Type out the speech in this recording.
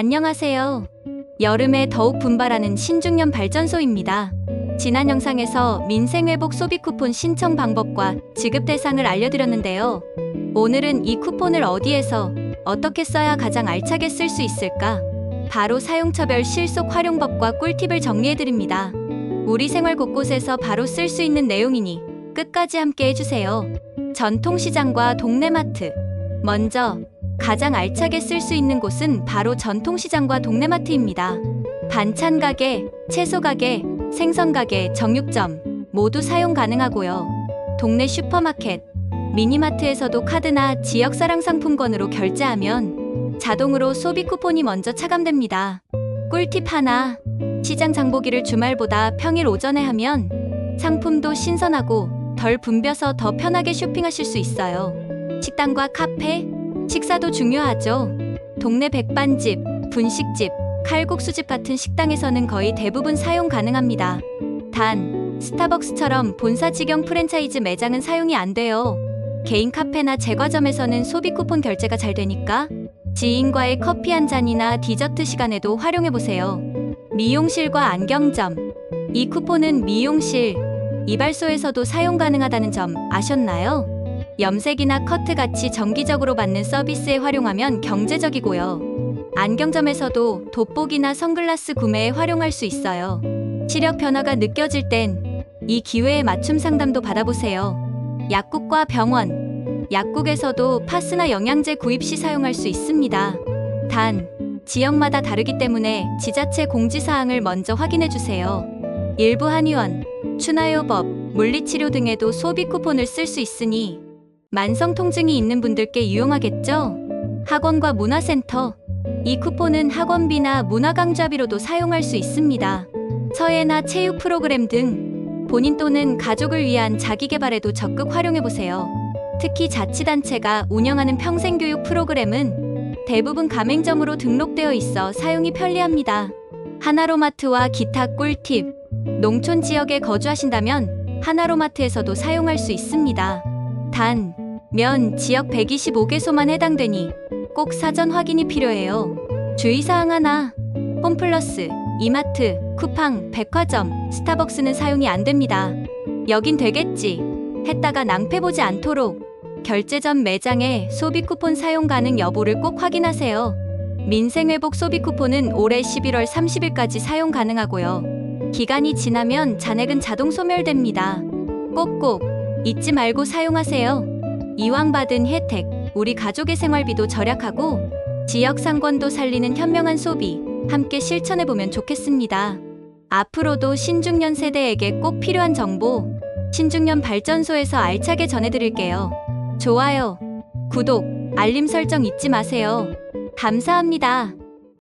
안녕하세요. 여름에 더욱 분발하는 신중년 발전소입니다. 지난 영상에서 민생회복 소비 쿠폰 신청 방법과 지급 대상을 알려드렸는데요. 오늘은 이 쿠폰을 어디에서 어떻게 써야 가장 알차게 쓸 수 있을까? 바로 사용처별 실속 활용법과 꿀팁을 정리해드립니다. 우리 생활 곳곳에서 바로 쓸 수 있는 내용이니 끝까지 함께 해주세요. 전통시장과 동네마트. 먼저 가장 알차게 쓸 수 있는 곳은 바로 전통시장과 동네마트입니다. 반찬 가게, 채소 가게, 생선 가게, 정육점 모두 사용 가능하고요. 동네 슈퍼마켓, 미니마트에서도 카드나 지역 사랑 상품권으로 결제하면 자동으로 소비 쿠폰이 먼저 차감됩니다. 꿀팁 하나. 시장 장보기를 주말보다 평일 오전에 하면 상품도 신선하고 덜 붐벼서 더 편하게 쇼핑하실 수 있어요. 식당과 카페, 식사도 중요하죠. 동네 백반집, 분식집, 칼국수집 같은 식당에서는 거의 대부분 사용 가능합니다. 단, 스타벅스처럼 본사 직영 프랜차이즈 매장은 사용이 안 돼요. 개인 카페나 제과점에서는 소비 쿠폰 결제가 잘 되니까 지인과의 커피 한 잔이나 디저트 시간에도 활용해 보세요. 미용실과 안경점. 이 쿠폰은 미용실, 이발소에서도 사용 가능하다는 점 아셨나요? 염색이나 커트 같이 정기적으로 받는 서비스에 활용하면 경제적이고요. 안경점에서도 돋보기나 선글라스 구매에 활용할 수 있어요. 시력 변화가 느껴질 땐 이 기회에 맞춤 상담도 받아보세요. 약국과 병원, 약국에서도 파스나 영양제 구입 시 사용할 수 있습니다. 단, 지역마다 다르기 때문에 지자체 공지사항을 먼저 확인해 주세요. 일부 한의원, 추나요법, 물리치료 등에도 소비 쿠폰을 쓸 수 있으니 만성 통증이 있는 분들께 유용하겠죠? 학원과 문화센터. 이 쿠폰은 학원비나 문화 강좌비로도 사용할 수 있습니다. 서예나 체육 프로그램 등 본인 또는 가족을 위한 자기 개발에도 적극 활용해 보세요. 특히 자치단체가 운영하는 평생교육 프로그램은 대부분 가맹점으로 등록되어 있어 사용이 편리합니다. 하나로마트와 기타 꿀팁. 농촌 지역에 거주하신다면 하나로마트에서도 사용할 수 있습니다. 단, 면 지역 125개소만 해당되니 꼭 사전 확인이 필요해요. 주의사항 하나. 홈플러스, 이마트, 쿠팡, 백화점, 스타벅스는 사용이 안 됩니다. 여긴 되겠지. 했다가 낭패보지 않도록 결제 전 매장에 소비 쿠폰 사용 가능 여부를 꼭 확인하세요. 민생회복 소비 쿠폰은 올해 11월 30일까지 사용 가능하고요. 기간이 지나면 잔액은 자동 소멸됩니다. 꼭꼭 잊지 말고 사용하세요. 이왕 받은 혜택, 우리 가족의 생활비도 절약하고 지역 상권도 살리는 현명한 소비 함께 실천해 보면 좋겠습니다. 앞으로도 신중년 세대에게 꼭 필요한 정보 신중년 발전소에서 알차게 전해드릴게요. 좋아요, 구독, 알림 설정 잊지 마세요. 감사합니다.